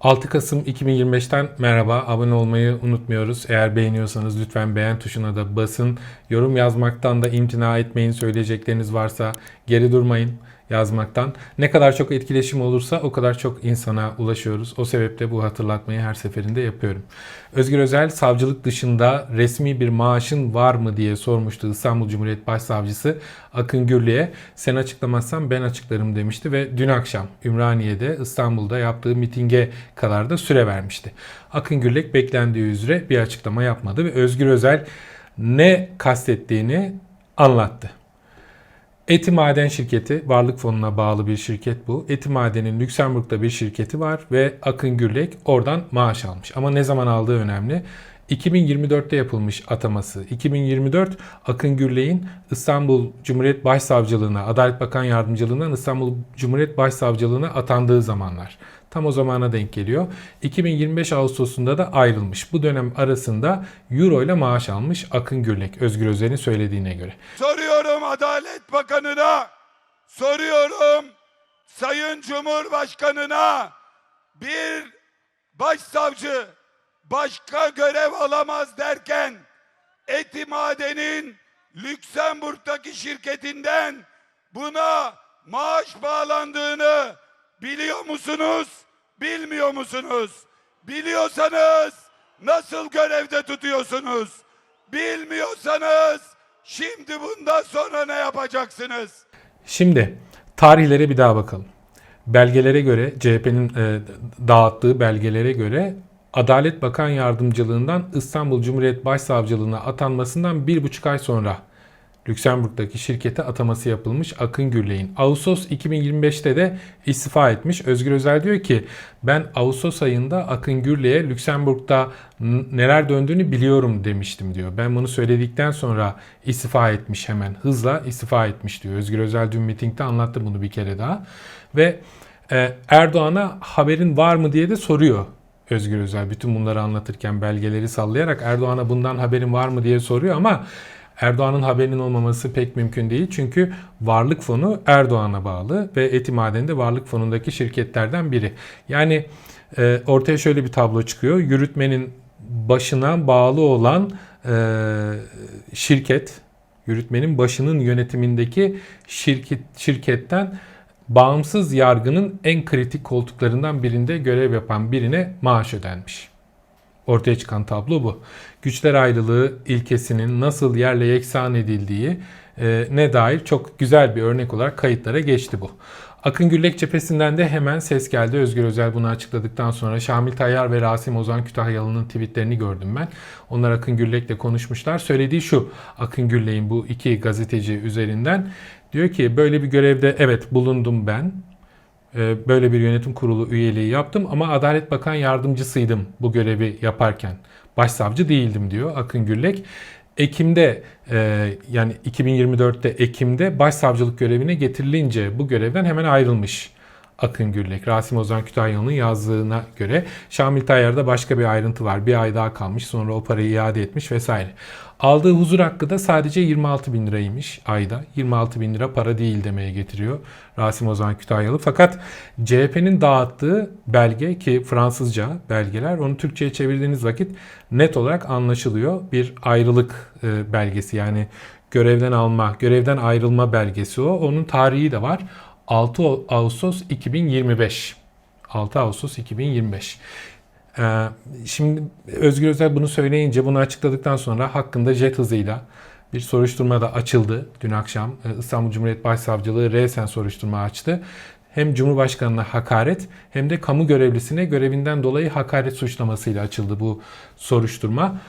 6 Kasım 2025'ten merhaba. Abone olmayı unutmuyoruz. Eğer beğeniyorsanız lütfen beğen tuşuna da basın. Yorum yazmaktan da imtina etmeyin. Söyleyecekleriniz varsa geri durmayın yazmaktan. Ne kadar çok etkileşim olursa o kadar çok insana ulaşıyoruz. O sebeple bu hatırlatmayı her seferinde yapıyorum. Özgür Özel savcılık dışında resmi bir maaşın var mı diye sormuştu İstanbul Cumhuriyet Başsavcısı Akın Gürlü'ye. Sen açıklamazsan ben açıklarım demişti ve dün akşam Ümraniye'de İstanbul'da yaptığı mitinge kadar da süre vermişti. Akın Gürlek beklendiği üzere bir açıklama yapmadı ve Özgür Özel ne kastettiğini anlattı. Eti Maden şirketi, varlık fonuna bağlı bir şirket bu. Eti Maden'in Lüksemburg'da bir şirketi var ve Akın Gürlek oradan maaş almış. Ama ne zaman aldığı önemli. 2024'te yapılmış ataması. 2024 Akın Gürlek'in İstanbul Cumhuriyet Başsavcılığına, Adalet Bakan Yardımcılığından İstanbul Cumhuriyet Başsavcılığına atandığı zamanlar. Tam o zamana denk geliyor. 2025 Ağustos'unda da ayrılmış. Bu dönem arasında euro ile maaş almış Akın Gürlek, Özgür Özel'in söylediğine göre. Soruyorum Adalet Bakanı'na, soruyorum Sayın Cumhurbaşkanı'na bir başsavcı başka görev alamaz derken Eti Maden'in Lüksemburg'daki şirketinden buna maaş bağlandığını biliyor musunuz? Bilmiyor musunuz? Biliyorsanız nasıl görevde tutuyorsunuz? Bilmiyorsanız şimdi bundan sonra ne yapacaksınız? Şimdi tarihlere bir daha bakalım. Belgelere göre CHP'nin e, dağıttığı belgelere göre Adalet Bakan Yardımcılığından İstanbul Cumhuriyet Başsavcılığına atanmasından bir buçuk ay sonra Lüksemburg'daki şirkete ataması yapılmış Akın Gürlek'in. Ağustos 2025'te de istifa etmiş. Özgür Özel diyor ki ben Ağustos ayında Akın Gürlek'e Lüksemburg'da neler döndüğünü biliyorum demiştim diyor. Ben bunu söyledikten sonra istifa etmiş hemen hızla istifa etmiş diyor. Özgür Özel dün mitingde anlattı bunu bir kere daha. Ve e, Erdoğan'a haberin var mı diye de soruyor Özgür Özel. Bütün bunları anlatırken belgeleri sallayarak Erdoğan'a bundan haberin var mı diye soruyor ama Erdoğan'ın haberinin olmaması pek mümkün değil. Çünkü varlık fonu Erdoğan'a bağlı ve Eti Maden de varlık fonundaki şirketlerden biri. Yani e, ortaya şöyle bir tablo çıkıyor. Yürütmenin başına bağlı olan e, şirket, yürütmenin başının yönetimindeki şirket şirketten bağımsız yargının en kritik koltuklarından birinde görev yapan birine maaş ödenmiş. Ortaya çıkan tablo bu. Güçler ayrılığı ilkesinin nasıl yerle yeksan edildiği e, ne dair çok güzel bir örnek olarak kayıtlara geçti bu. Akın Güllek cephesinden de hemen ses geldi. Özgür Özel bunu açıkladıktan sonra Şamil Tayyar ve Rasim Ozan Kütahyalı'nın tweetlerini gördüm ben. Onlar Akın Güllek'le konuşmuşlar. Söylediği şu Akın Güllek'in bu iki gazeteci üzerinden diyor ki böyle bir görevde evet bulundum ben. Ee, Böyle bir yönetim kurulu üyeliği yaptım ama Adalet Bakan Yardımcısıydım bu görevi yaparken. Başsavcı değildim diyor Akın Güllek. Ekim'de e, yani 2024'te Ekim'de başsavcılık görevine getirilince bu görevden hemen ayrılmış. Akın Gürlek, Rasim Ozan Kütahyalı'nın yazdığına göre Şamil Tayyar'da başka bir ayrıntı var. Bir ay daha kalmış sonra o parayı iade etmiş vesaire. Aldığı huzur hakkı da sadece 26 bin liraymış ayda. 26 bin lira para değil demeye getiriyor Rasim Ozan Kütahyalı. Fakat CHP'nin dağıttığı belge ki Fransızca belgeler onu Türkçe'ye çevirdiğiniz vakit net olarak anlaşılıyor. Bir ayrılık e, belgesi yani görevden alma, görevden ayrılma belgesi o. Onun tarihi de var. 6 Ağustos 2025. 6 Ağustos 2025. Ee, şimdi Özgür Özel bunu söyleyince, bunu açıkladıktan sonra hakkında jet hızıyla bir soruşturma da açıldı dün akşam. Ee, İstanbul Cumhuriyet Başsavcılığı resen soruşturma açtı. Hem Cumhurbaşkanı'na hakaret hem de kamu görevlisine görevinden dolayı hakaret suçlamasıyla açıldı bu soruşturma.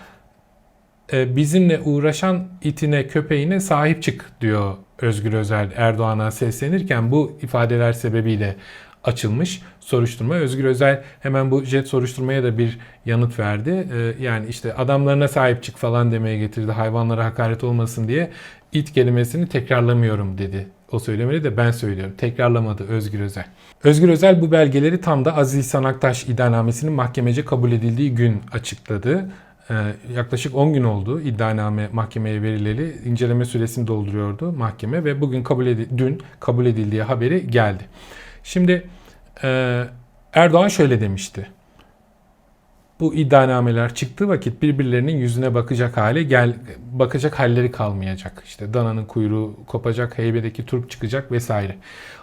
Ee, bizimle uğraşan itine köpeğine sahip çık diyor Özgür Özel Erdoğan'a seslenirken bu ifadeler sebebiyle açılmış soruşturma. Özgür Özel hemen bu jet soruşturmaya da bir yanıt verdi. Ee, yani işte adamlarına sahip çık falan demeye getirdi. Hayvanlara hakaret olmasın diye it kelimesini tekrarlamıyorum dedi. O söylemeli de ben söylüyorum. Tekrarlamadı Özgür Özel. Özgür Özel bu belgeleri tam da Aziz Sanaktaş iddianamesinin mahkemece kabul edildiği gün açıkladı. Ee, yaklaşık 10 gün oldu iddianame mahkemeye verileli. inceleme süresini dolduruyordu mahkeme ve bugün kabul edil dün kabul edildiği haberi geldi. Şimdi e, Erdoğan şöyle demişti. Bu iddianameler çıktığı vakit birbirlerinin yüzüne bakacak hale gel bakacak halleri kalmayacak. İşte dananın kuyruğu kopacak, heybedeki turp çıkacak vesaire.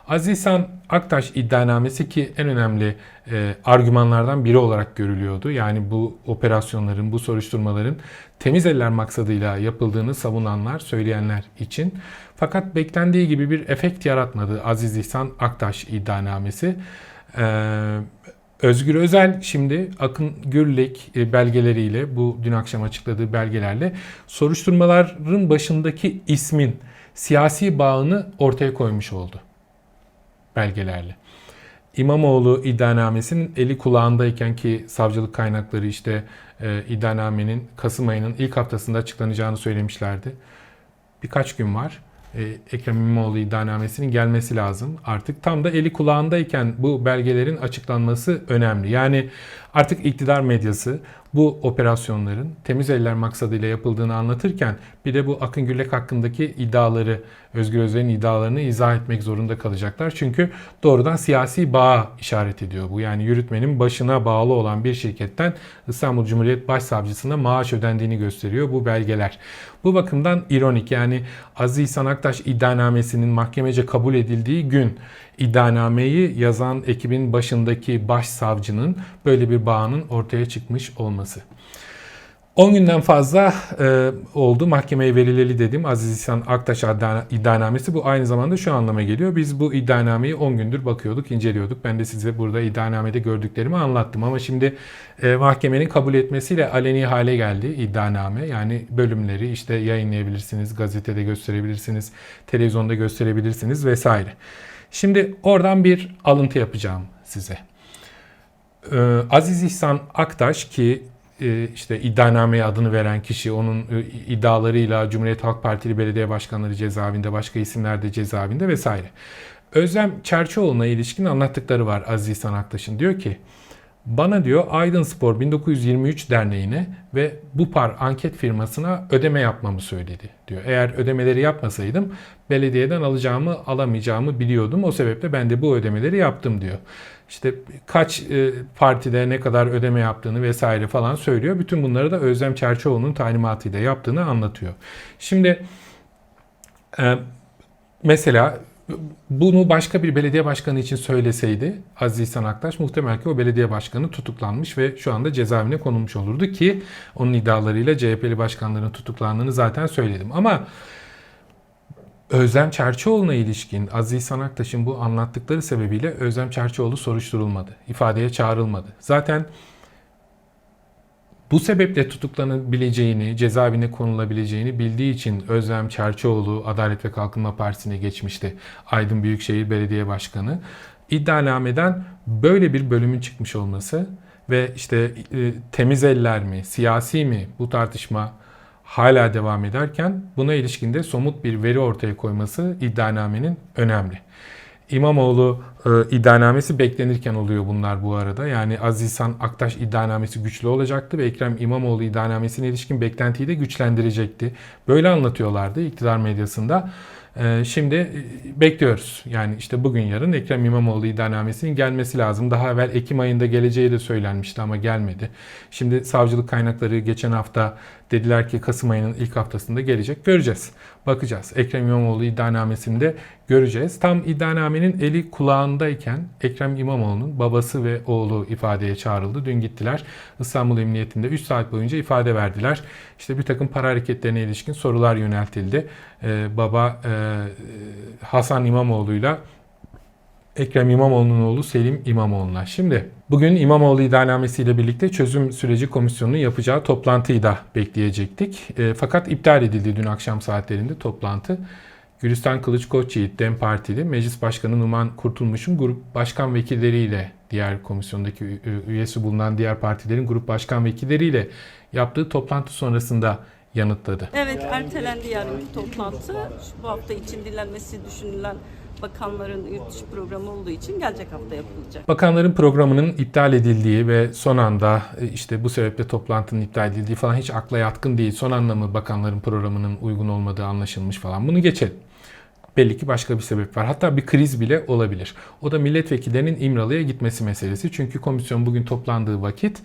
Aziz İhsan Aktaş iddianamesi ki en önemli e, argümanlardan biri olarak görülüyordu. Yani bu operasyonların, bu soruşturmaların temiz eller maksadıyla yapıldığını savunanlar, söyleyenler için. Fakat beklendiği gibi bir efekt yaratmadı Aziz İhsan Aktaş iddianamesi. Ee, Özgür Özel şimdi Akın Gürlek e, belgeleriyle bu dün akşam açıkladığı belgelerle soruşturmaların başındaki ismin siyasi bağını ortaya koymuş oldu belgelerle. İmamoğlu iddianamesinin eli kulağındayken ki savcılık kaynakları işte e, iddianamenin Kasım ayının ilk haftasında açıklanacağını söylemişlerdi. Birkaç gün var. E, Ekrem İmamoğlu iddianamesinin gelmesi lazım. Artık tam da eli kulağındayken bu belgelerin açıklanması önemli. Yani artık iktidar medyası bu operasyonların temiz eller maksadıyla yapıldığını anlatırken bir de bu Akın Gürlek hakkındaki iddiaları, Özgür Özel'in iddialarını izah etmek zorunda kalacaklar. Çünkü doğrudan siyasi bağa işaret ediyor bu. Yani yürütmenin başına bağlı olan bir şirketten İstanbul Cumhuriyet Başsavcısına maaş ödendiğini gösteriyor bu belgeler. Bu bakımdan ironik yani Aziz İhsan Aktaş iddianamesinin mahkemece kabul edildiği gün iddianameyi yazan ekibin başındaki başsavcının böyle bir bağının ortaya çıkmış olması. 10 günden fazla e, oldu mahkemeye verileli dedim. Aziz İhsan Aktaş iddia- iddianamesi bu aynı zamanda şu anlama geliyor. Biz bu iddianameyi 10 gündür bakıyorduk, inceliyorduk. Ben de size burada iddianamede gördüklerimi anlattım. Ama şimdi e, mahkemenin kabul etmesiyle aleni hale geldi iddianame. Yani bölümleri işte yayınlayabilirsiniz, gazetede gösterebilirsiniz, televizyonda gösterebilirsiniz vesaire. Şimdi oradan bir alıntı yapacağım size. Ee, Aziz İhsan Aktaş ki işte iddianameye adını veren kişi onun e, iddialarıyla Cumhuriyet Halk Partili belediye başkanları cezaevinde, başka isimler de cezaevinde vesaire. Özlem Çerçioğlu'na ilişkin anlattıkları var Aziz İhsan Aktaş'ın. Diyor ki bana diyor Aydın Spor 1923 Derneği'ne ve Bupar anket firmasına ödeme yapmamı söyledi diyor. Eğer ödemeleri yapmasaydım belediyeden alacağımı alamayacağımı biliyordum. O sebeple ben de bu ödemeleri yaptım diyor. İşte kaç e, partide ne kadar ödeme yaptığını vesaire falan söylüyor. Bütün bunları da Özlem Çerçioğlu'nun talimatıyla yaptığını anlatıyor. Şimdi e, mesela bunu başka bir belediye başkanı için söyleseydi Aziz İhsan Aktaş muhtemel ki o belediye başkanı tutuklanmış ve şu anda cezaevine konulmuş olurdu ki onun iddialarıyla CHP'li başkanların tutuklandığını zaten söyledim. Ama Özlem Çerçioğlu'na ilişkin Aziz İhsan Aktaş'ın bu anlattıkları sebebiyle Özlem Çerçioğlu soruşturulmadı. ifadeye çağrılmadı. Zaten bu sebeple tutuklanabileceğini, cezaevine konulabileceğini bildiği için Özlem Çerçioğlu Adalet ve Kalkınma Partisi'ne geçmişti. Aydın Büyükşehir Belediye Başkanı. İddianameden böyle bir bölümün çıkmış olması ve işte e, temiz eller mi, siyasi mi bu tartışma hala devam ederken buna ilişkinde somut bir veri ortaya koyması iddianamenin önemli. İmamoğlu e, iddianamesi beklenirken oluyor bunlar bu arada. Yani Aziz İhsan Aktaş iddianamesi güçlü olacaktı ve Ekrem İmamoğlu iddianamesine ilişkin beklentiyi de güçlendirecekti. Böyle anlatıyorlardı iktidar medyasında. E, şimdi e, bekliyoruz. Yani işte bugün yarın Ekrem İmamoğlu iddianamesinin gelmesi lazım. Daha evvel Ekim ayında geleceği de söylenmişti ama gelmedi. Şimdi savcılık kaynakları geçen hafta dediler ki Kasım ayının ilk haftasında gelecek. Göreceğiz. Bakacağız. Ekrem İmamoğlu iddianamesinde göreceğiz. Tam iddianamenin eli kulağındayken Ekrem İmamoğlu'nun babası ve oğlu ifadeye çağrıldı. Dün gittiler. İstanbul Emniyetinde 3 saat boyunca ifade verdiler. İşte bir takım para hareketlerine ilişkin sorular yöneltildi. Ee, baba e, Hasan İmamoğlu'yla Ekrem İmamoğlu'nun oğlu Selim İmamoğlu'na. Şimdi bugün İmamoğlu iddianamesiyle birlikte çözüm süreci komisyonunun yapacağı toplantıyı da bekleyecektik. E, fakat iptal edildi dün akşam saatlerinde toplantı. Gülistan Kılıç Koçyiğit DEM Partili Meclis Başkanı Numan Kurtulmuş'un grup başkan vekilleriyle diğer komisyondaki üyesi bulunan diğer partilerin grup başkan vekilleriyle yaptığı toplantı sonrasında yanıtladı. Evet, ertelendi yarınki toplantı. Şu, bu hafta için dinlenmesi düşünülen bakanların yurt dışı programı olduğu için gelecek hafta yapılacak. Bakanların programının iptal edildiği ve son anda e, işte bu sebeple toplantının iptal edildiği falan hiç akla yatkın değil. Son anda mı bakanların programının uygun olmadığı anlaşılmış falan. Bunu geçelim. Belli ki başka bir sebep var. Hatta bir kriz bile olabilir. O da milletvekillerinin İmralı'ya gitmesi meselesi. Çünkü komisyon bugün toplandığı vakit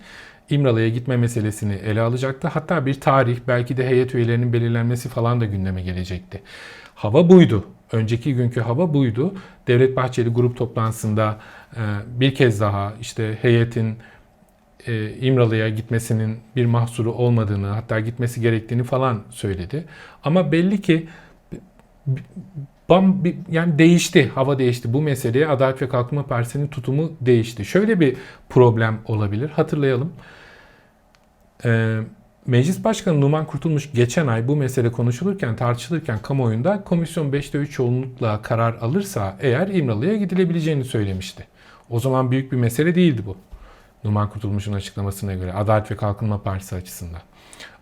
İmralı'ya gitme meselesini ele alacaktı. Hatta bir tarih belki de heyet üyelerinin belirlenmesi falan da gündeme gelecekti. Hava buydu. Önceki günkü hava buydu. Devlet Bahçeli grup toplantısında e, bir kez daha işte heyetin e, İmralı'ya gitmesinin bir mahsuru olmadığını hatta gitmesi gerektiğini falan söyledi. Ama belli ki bam yani değişti, hava değişti. Bu meseleye Adalet ve Kalkınma Partisi'nin tutumu değişti. Şöyle bir problem olabilir. Hatırlayalım. Ee, Meclis Başkanı Numan Kurtulmuş geçen ay bu mesele konuşulurken, tartışılırken kamuoyunda komisyon 5'te 3 çoğunlukla karar alırsa eğer İmralı'ya gidilebileceğini söylemişti. O zaman büyük bir mesele değildi bu. Numan Kurtulmuş'un açıklamasına göre Adalet ve Kalkınma Partisi açısından.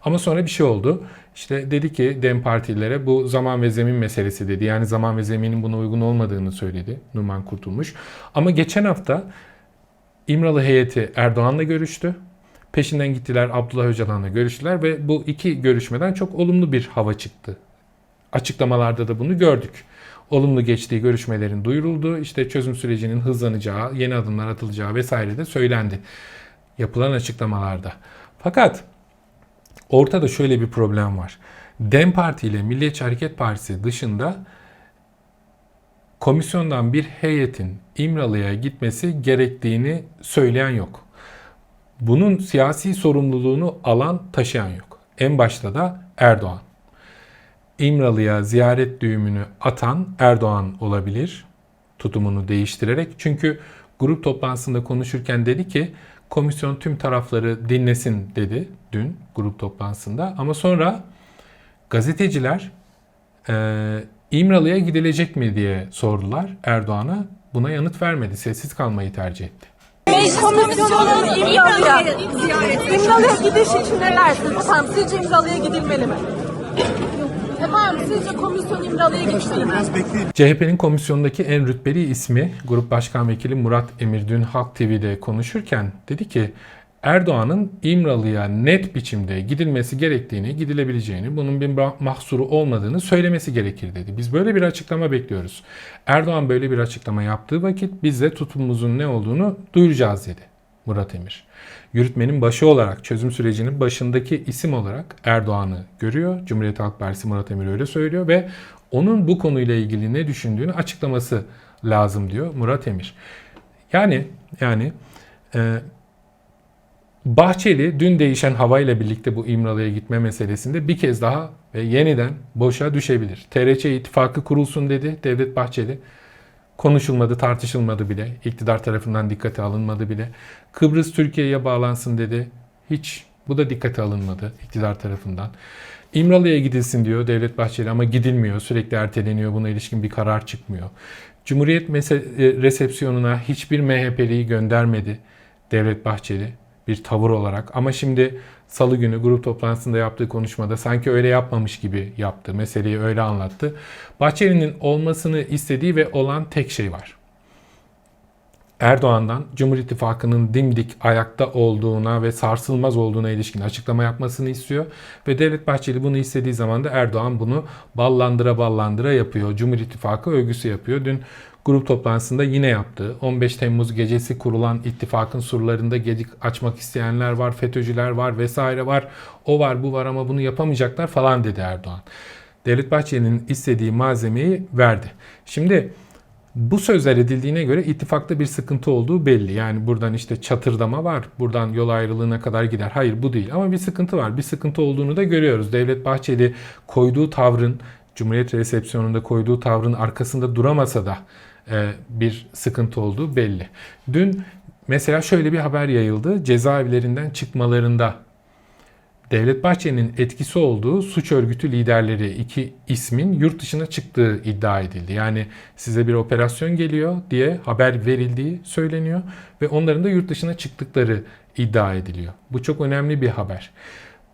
Ama sonra bir şey oldu. İşte dedi ki DEM partilere bu zaman ve zemin meselesi dedi. Yani zaman ve zeminin buna uygun olmadığını söyledi Numan Kurtulmuş. Ama geçen hafta İmralı heyeti Erdoğan'la görüştü. Peşinden gittiler Abdullah Öcalan'la görüştüler ve bu iki görüşmeden çok olumlu bir hava çıktı. Açıklamalarda da bunu gördük. Olumlu geçtiği görüşmelerin duyurulduğu, işte çözüm sürecinin hızlanacağı, yeni adımlar atılacağı vesaire de söylendi yapılan açıklamalarda. Fakat ortada şöyle bir problem var. DEM Parti ile Milliyetçi Hareket Partisi dışında komisyondan bir heyetin İmralı'ya gitmesi gerektiğini söyleyen yok. Bunun siyasi sorumluluğunu alan taşıyan yok. En başta da Erdoğan. İmralı'ya ziyaret düğümünü atan Erdoğan olabilir tutumunu değiştirerek. Çünkü grup toplantısında konuşurken dedi ki komisyon tüm tarafları dinlesin dedi dün grup toplantısında. Ama sonra gazeteciler e, İmralı'ya gidilecek mi diye sordular Erdoğan'a. Buna yanıt vermedi. Sessiz kalmayı tercih etti. Meclis komisyonunun İmralı'ya, İmralı'ya gidiş için ne dersiniz? Efendim sizce İmralı'ya gidilmeli mi? Efendim sizce komisyon İmralı'ya gitmeli mi? CHP'nin komisyondaki en rütbeli ismi Grup Başkan Vekili Murat Emir dün Halk TV'de konuşurken dedi ki Erdoğan'ın İmralı'ya net biçimde gidilmesi gerektiğini, gidilebileceğini, bunun bir ma- mahsuru olmadığını söylemesi gerekir dedi. Biz böyle bir açıklama bekliyoruz. Erdoğan böyle bir açıklama yaptığı vakit biz de tutumumuzun ne olduğunu duyuracağız dedi Murat Emir. Yürütmenin başı olarak, çözüm sürecinin başındaki isim olarak Erdoğan'ı görüyor. Cumhuriyet Halk Partisi Murat Emir öyle söylüyor ve onun bu konuyla ilgili ne düşündüğünü açıklaması lazım diyor Murat Emir. Yani yani e, Bahçeli dün değişen havayla birlikte bu İmralı'ya gitme meselesinde bir kez daha ve yeniden boşa düşebilir. TRC ittifakı kurulsun dedi Devlet Bahçeli. Konuşulmadı, tartışılmadı bile. İktidar tarafından dikkate alınmadı bile. Kıbrıs Türkiye'ye bağlansın dedi. Hiç bu da dikkate alınmadı iktidar tarafından. İmralı'ya gidilsin diyor Devlet Bahçeli ama gidilmiyor. Sürekli erteleniyor. Buna ilişkin bir karar çıkmıyor. Cumhuriyet e, resepsiyonuna hiçbir MHP'liyi göndermedi Devlet Bahçeli bir tavır olarak. Ama şimdi salı günü grup toplantısında yaptığı konuşmada sanki öyle yapmamış gibi yaptı. Meseleyi öyle anlattı. Bahçeli'nin olmasını istediği ve olan tek şey var. Erdoğan'dan Cumhur İttifakı'nın dimdik ayakta olduğuna ve sarsılmaz olduğuna ilişkin açıklama yapmasını istiyor. Ve Devlet Bahçeli bunu istediği zaman da Erdoğan bunu ballandıra ballandıra yapıyor. Cumhur İttifakı övgüsü yapıyor. Dün grup toplantısında yine yaptı. 15 Temmuz gecesi kurulan ittifakın surlarında gedik açmak isteyenler var, FETÖ'cüler var vesaire var. O var bu var ama bunu yapamayacaklar falan dedi Erdoğan. Devlet Bahçeli'nin istediği malzemeyi verdi. Şimdi bu sözler edildiğine göre ittifakta bir sıkıntı olduğu belli. Yani buradan işte çatırdama var. Buradan yol ayrılığına kadar gider. Hayır bu değil. Ama bir sıkıntı var. Bir sıkıntı olduğunu da görüyoruz. Devlet Bahçeli koyduğu tavrın, Cumhuriyet resepsiyonunda koyduğu tavrın arkasında duramasa da bir sıkıntı olduğu belli. Dün mesela şöyle bir haber yayıldı. Cezaevlerinden çıkmalarında Devlet Bahçeli'nin etkisi olduğu suç örgütü liderleri iki ismin yurt dışına çıktığı iddia edildi. Yani size bir operasyon geliyor diye haber verildiği söyleniyor ve onların da yurt dışına çıktıkları iddia ediliyor. Bu çok önemli bir haber.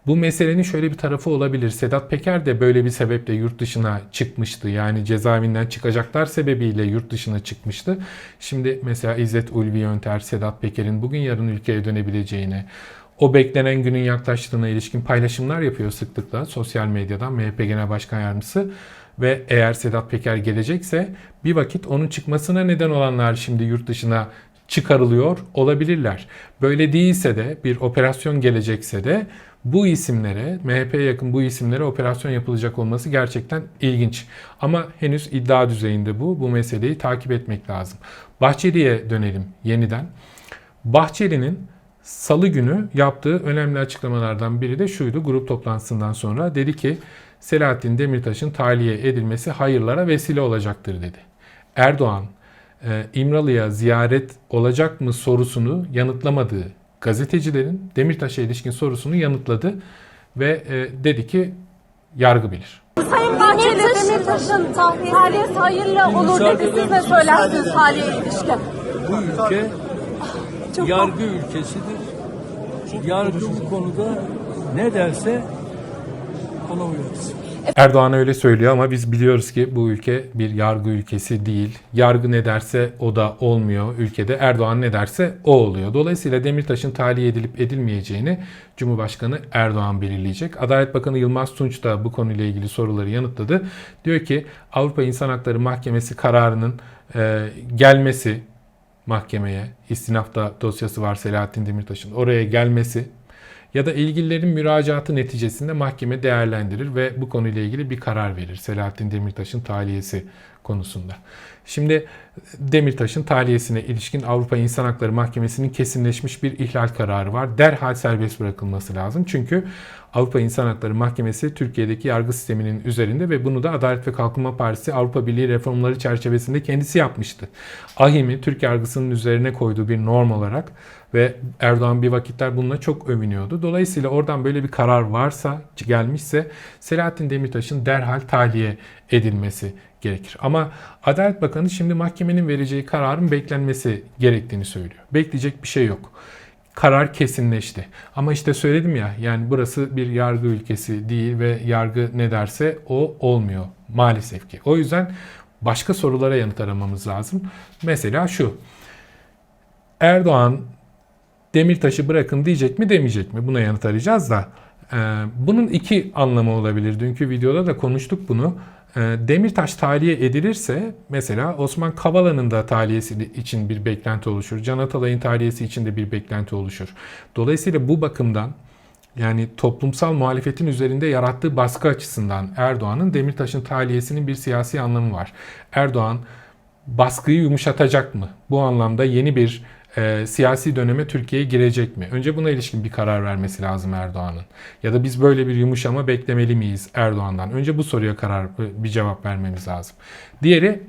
Bu meselenin şöyle bir tarafı olabilir. Sedat Peker de böyle bir sebeple yurt dışına çıkmıştı. Yani cezaevinden çıkacaklar sebebiyle yurt dışına çıkmıştı. Şimdi mesela İzzet Ulvi Yönter, Sedat Peker'in bugün yarın ülkeye dönebileceğine, o beklenen günün yaklaştığına ilişkin paylaşımlar yapıyor sıklıkla sosyal medyadan MHP Genel Başkan Yardımcısı. Ve eğer Sedat Peker gelecekse bir vakit onun çıkmasına neden olanlar şimdi yurt dışına çıkarılıyor olabilirler. Böyle değilse de bir operasyon gelecekse de bu isimlere, MHP'ye yakın bu isimlere operasyon yapılacak olması gerçekten ilginç. Ama henüz iddia düzeyinde bu. Bu meseleyi takip etmek lazım. Bahçeli'ye dönelim yeniden. Bahçeli'nin Salı günü yaptığı önemli açıklamalardan biri de şuydu. Grup toplantısından sonra dedi ki Selahattin Demirtaş'ın tahliye edilmesi hayırlara vesile olacaktır dedi. Erdoğan İmralı'ya ziyaret olacak mı sorusunu yanıtlamadığı gazetecilerin Demirtaş'a ilişkin sorusunu yanıtladı ve e, dedi ki yargı bilir. Sayın Bahçeli Demirtaş'ın tahliyesi hayırlı olur dedi. Siz ne söylersiniz tahliye ilişkin? Bu ülke yargı ülkesidir. Yargı bu konuda ne derse ona uyarız. Erdoğan öyle söylüyor ama biz biliyoruz ki bu ülke bir yargı ülkesi değil. Yargı ne derse o da olmuyor ülkede. Erdoğan ne derse o oluyor. Dolayısıyla Demirtaş'ın tahliye edilip edilmeyeceğini Cumhurbaşkanı Erdoğan belirleyecek. Adalet Bakanı Yılmaz Tunç da bu konuyla ilgili soruları yanıtladı. Diyor ki Avrupa İnsan Hakları Mahkemesi kararının e, gelmesi mahkemeye, istinafta dosyası var Selahattin Demirtaş'ın oraya gelmesi ya da ilgililerin müracaatı neticesinde mahkeme değerlendirir ve bu konuyla ilgili bir karar verir. Selahattin Demirtaş'ın tahliyesi konusunda. Şimdi Demirtaş'ın tahliyesine ilişkin Avrupa İnsan Hakları Mahkemesi'nin kesinleşmiş bir ihlal kararı var. Derhal serbest bırakılması lazım. Çünkü Avrupa İnsan Hakları Mahkemesi Türkiye'deki yargı sisteminin üzerinde ve bunu da Adalet ve Kalkınma Partisi Avrupa Birliği reformları çerçevesinde kendisi yapmıştı. AHİM'i Türk yargısının üzerine koyduğu bir norm olarak ve Erdoğan bir vakitler bununla çok övünüyordu. Dolayısıyla oradan böyle bir karar varsa, gelmişse Selahattin Demirtaş'ın derhal tahliye edilmesi gerekir. Ama Adalet Bakanı şimdi mahkemenin vereceği kararın beklenmesi gerektiğini söylüyor. Bekleyecek bir şey yok. Karar kesinleşti. Ama işte söyledim ya yani burası bir yargı ülkesi değil ve yargı ne derse o olmuyor maalesef ki. O yüzden başka sorulara yanıt aramamız lazım. Mesela şu. Erdoğan Demirtaş'ı bırakın diyecek mi demeyecek mi? Buna yanıt arayacağız da. bunun iki anlamı olabilir. Dünkü videoda da konuştuk bunu. E, Demirtaş tahliye edilirse mesela Osman Kavala'nın da tahliyesi için bir beklenti oluşur. Can Atalay'ın tahliyesi için de bir beklenti oluşur. Dolayısıyla bu bakımdan yani toplumsal muhalefetin üzerinde yarattığı baskı açısından Erdoğan'ın Demirtaş'ın tahliyesinin bir siyasi anlamı var. Erdoğan baskıyı yumuşatacak mı? Bu anlamda yeni bir e, siyasi döneme Türkiye girecek mi? Önce buna ilişkin bir karar vermesi lazım Erdoğan'ın. Ya da biz böyle bir yumuşama beklemeli miyiz Erdoğan'dan? Önce bu soruya karar bir cevap vermemiz lazım. Diğeri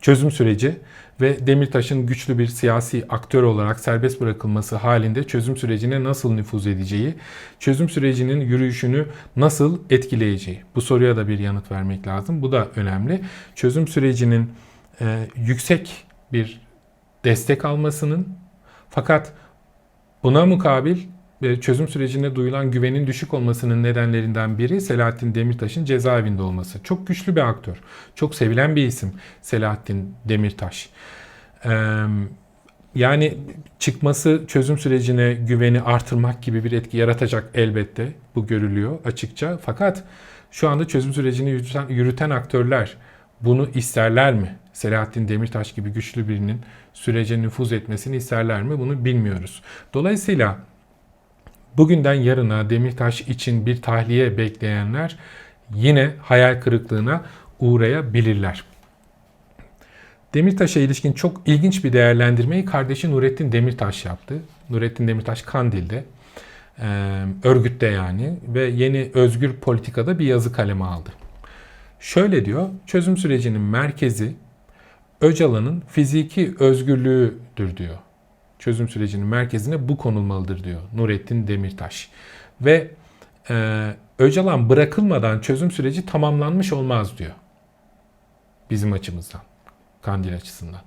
çözüm süreci ve Demirtaş'ın güçlü bir siyasi aktör olarak serbest bırakılması halinde çözüm sürecine nasıl nüfuz edeceği, çözüm sürecinin yürüyüşünü nasıl etkileyeceği. Bu soruya da bir yanıt vermek lazım. Bu da önemli. Çözüm sürecinin e, yüksek bir destek almasının fakat buna mukabil e, çözüm sürecine duyulan güvenin düşük olmasının nedenlerinden biri Selahattin Demirtaş'ın cezaevinde olması. Çok güçlü bir aktör. Çok sevilen bir isim Selahattin Demirtaş. Ee, yani çıkması çözüm sürecine güveni artırmak gibi bir etki yaratacak elbette. Bu görülüyor açıkça. Fakat şu anda çözüm sürecini yürüten, yürüten aktörler bunu isterler mi? Selahattin Demirtaş gibi güçlü birinin sürece nüfuz etmesini isterler mi? Bunu bilmiyoruz. Dolayısıyla bugünden yarına Demirtaş için bir tahliye bekleyenler yine hayal kırıklığına uğrayabilirler. Demirtaş'a ilişkin çok ilginç bir değerlendirmeyi kardeşi Nurettin Demirtaş yaptı. Nurettin Demirtaş Kandil'de, örgütte yani ve yeni özgür politikada bir yazı kaleme aldı. Şöyle diyor, çözüm sürecinin merkezi Öcalan'ın fiziki özgürlüğüdür diyor. Çözüm sürecinin merkezine bu konulmalıdır diyor Nurettin Demirtaş. Ve e, Öcalan bırakılmadan çözüm süreci tamamlanmış olmaz diyor. Bizim açımızdan. Kandil açısından.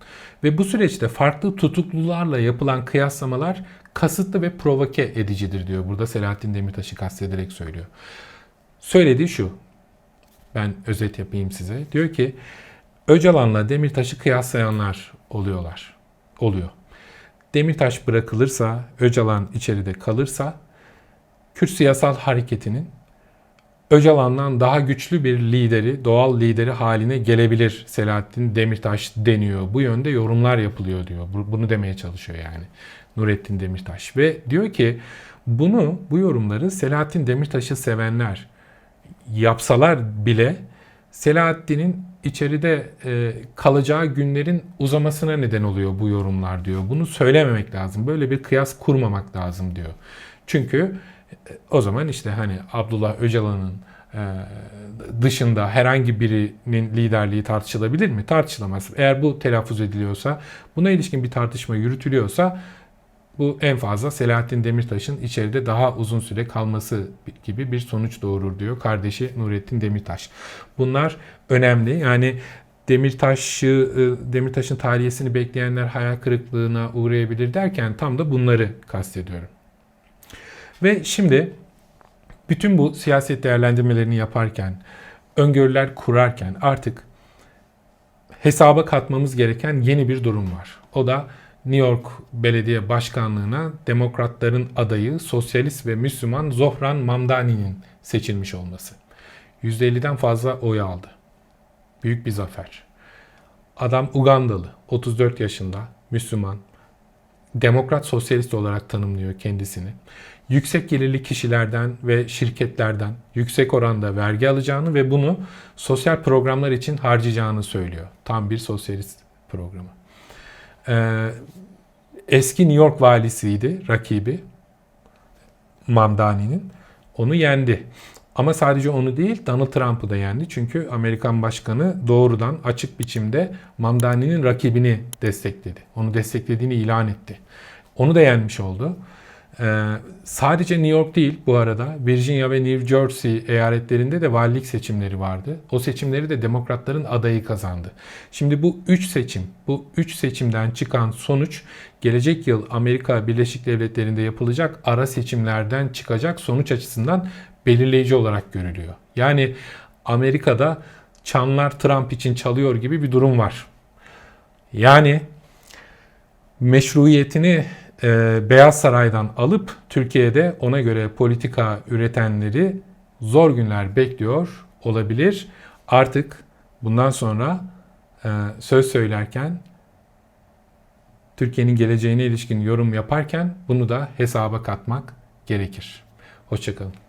Ve bu süreçte farklı tutuklularla yapılan kıyaslamalar kasıtlı ve provoke edicidir diyor. Burada Selahattin Demirtaş'ı kastederek söylüyor. Söylediği şu. Ben özet yapayım size. Diyor ki Öcalan'la Demirtaş'ı kıyaslayanlar oluyorlar. Oluyor. Demirtaş bırakılırsa, Öcalan içeride kalırsa Kürt siyasal hareketinin Öcalan'dan daha güçlü bir lideri, doğal lideri haline gelebilir Selahattin Demirtaş deniyor. Bu yönde yorumlar yapılıyor diyor. Bu- Bunu demeye çalışıyor yani Nurettin Demirtaş. Ve diyor ki bunu, bu yorumları Selahattin Demirtaş'ı sevenler yapsalar bile Selahattin'in içeride e, kalacağı günlerin uzamasına neden oluyor bu yorumlar diyor. Bunu söylememek lazım. Böyle bir kıyas kurmamak lazım diyor. Çünkü e, o zaman işte hani Abdullah Öcalan'ın e, dışında herhangi birinin liderliği tartışılabilir mi? Tartışılamaz. Eğer bu telaffuz ediliyorsa, buna ilişkin bir tartışma yürütülüyorsa bu en fazla Selahattin Demirtaş'ın içeride daha uzun süre kalması gibi bir sonuç doğurur diyor kardeşi Nurettin Demirtaş. Bunlar önemli. Yani Demirtaş'ı e, Demirtaş'ın tahliyesini bekleyenler hayal kırıklığına uğrayabilir derken tam da bunları kastediyorum. Ve şimdi bütün bu siyaset değerlendirmelerini yaparken, öngörüler kurarken artık hesaba katmamız gereken yeni bir durum var. O da New York Belediye Başkanlığı'na demokratların adayı sosyalist ve Müslüman Zohran Mamdani'nin seçilmiş olması. %50'den fazla oy aldı. Büyük bir zafer. Adam Ugandalı, 34 yaşında, Müslüman, demokrat sosyalist olarak tanımlıyor kendisini. Yüksek gelirli kişilerden ve şirketlerden yüksek oranda vergi alacağını ve bunu sosyal programlar için harcayacağını söylüyor. Tam bir sosyalist programı. Ee, eski New York valisiydi rakibi Mamdani'nin. Onu yendi. Ama sadece onu değil Donald Trump'ı da yendi. Çünkü Amerikan başkanı doğrudan açık biçimde Mamdani'nin rakibini destekledi. Onu desteklediğini ilan etti. Onu da yenmiş oldu. Ee, sadece New York değil bu arada Virginia ve New Jersey eyaletlerinde de valilik seçimleri vardı. O seçimleri de demokratların adayı kazandı. Şimdi bu üç seçim, bu üç seçimden çıkan sonuç gelecek yıl Amerika Birleşik Devletleri'nde yapılacak ara seçimlerden çıkacak sonuç açısından belirleyici olarak görülüyor. Yani Amerika'da çanlar Trump için çalıyor gibi bir durum var. Yani meşruiyetini e, Beyaz Saray'dan alıp Türkiye'de ona göre politika üretenleri zor günler bekliyor olabilir. Artık bundan sonra e, söz söylerken Türkiye'nin geleceğine ilişkin yorum yaparken bunu da hesaba katmak gerekir. Hoşçakalın.